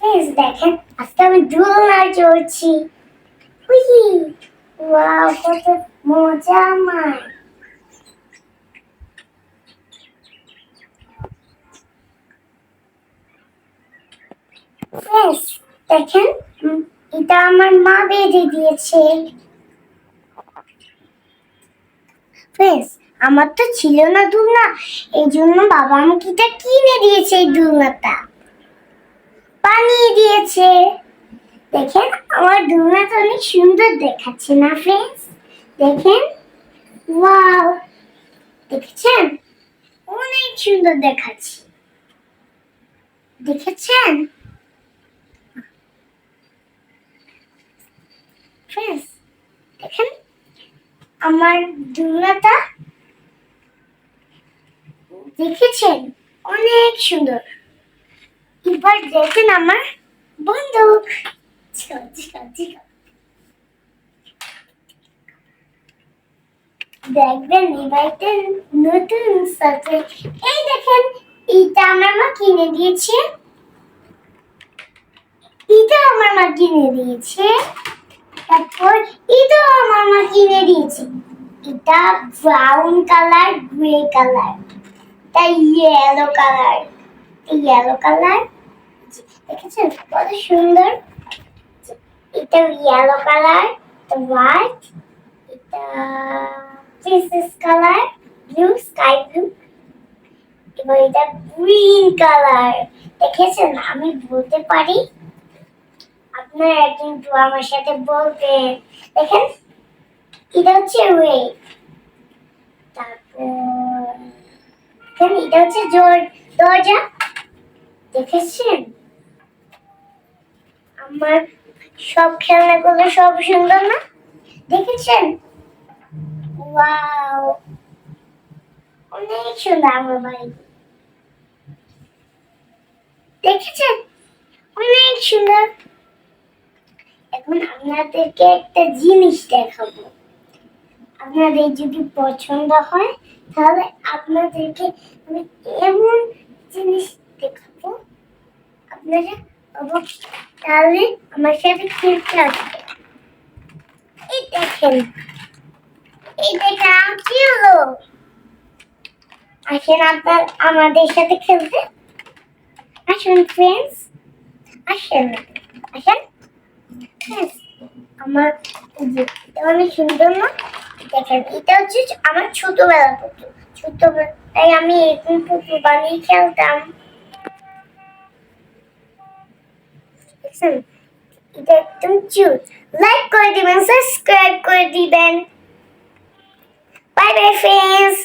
Please দেখেন আজকে আমি দোলনা চড়ছি হুই ওয়াও কত মজা আমার। Yes, দেখেন এটা আমার মা বেঁধে দিয়েছে। বেশ আমার তো ছিল না দুলনা এই জন্য বাবা আমাকে এটা কিনে দিয়েছে এই দুলনাটা। বানিয়ে দিয়েছে। দেখেন, আমার দুলনাটা অনেক সুন্দর দেখাচ্ছে না ফ্রেন্ডস দেখেন ওয়াও দেখেছেন? অনেক সুন্দর দেখাচ্ছে। দেখেছেন? ফ্রেন্ডস দেখেন, আমার দুলনাটা দেখেছেন? অনেক সুন্দর। এবার দেখেন আমার বন্দুক। দেখবেন এবারটা নতুন এই দেখেন এইটা আমার মা কিনে দিয়েছে। এটা আমার মা কিনে দিয়েছে। তারপর এটাও আমার মা কিনে দিয়েছে। এটা ব্রাউন কালার গ্রে কালার এটা ইয়েলো কালার ইয়েলো কালার দেখেছেন? কত সুন্দর। এটা ইয়েলো কালার এটা হোয়াইট এটা princess colour blue sky blue এবার এটা গ্রিন কালার দেখেছেন? আমি বলতে পারি, আপনারা কিন্তু আমার সাথে বলবেন। দেখেন, এটা হচ্ছে রেড তারপর এটা হচ্ছে জোর দরজা। দেখেছেন? আমার সব খেলনাগুলো সব সুন্দর না? দেখেছেন? ওয়াও! অনেক সুন্দর আমার বাড়ি। দেখেছেন? অনেক সুন্দর। এখন আপনাদেরকে একটা জিনিস দেখাবো। আপনাদের যদি পছন্দ হয়, তাহলে আপনাদেরকে আমি এমন জিনিস দেখাবো আপনারা অবশ্যই তাহলে আমার সাথে খেলতে আসবে। এই দেখেন। এই দেখেন কি হলো? আসেন আপনার আমাদের সাথে খেলতে। আসুন ফ্রেন্ডস আসেন। আসেন। আমার অনেক সুন্দর না? দেখেন, এটা হচ্ছে আমার ছোটবেলা পুতুল। ছোটবেলায় আমি এরকম পুতুল বানিয়ে খেলতাম। দেখছেন এটা একদম কিউট লাইক করে দিবেন সাবস্ক্রাইব করে দিবেন বাই বাই ফ্রেন্ডস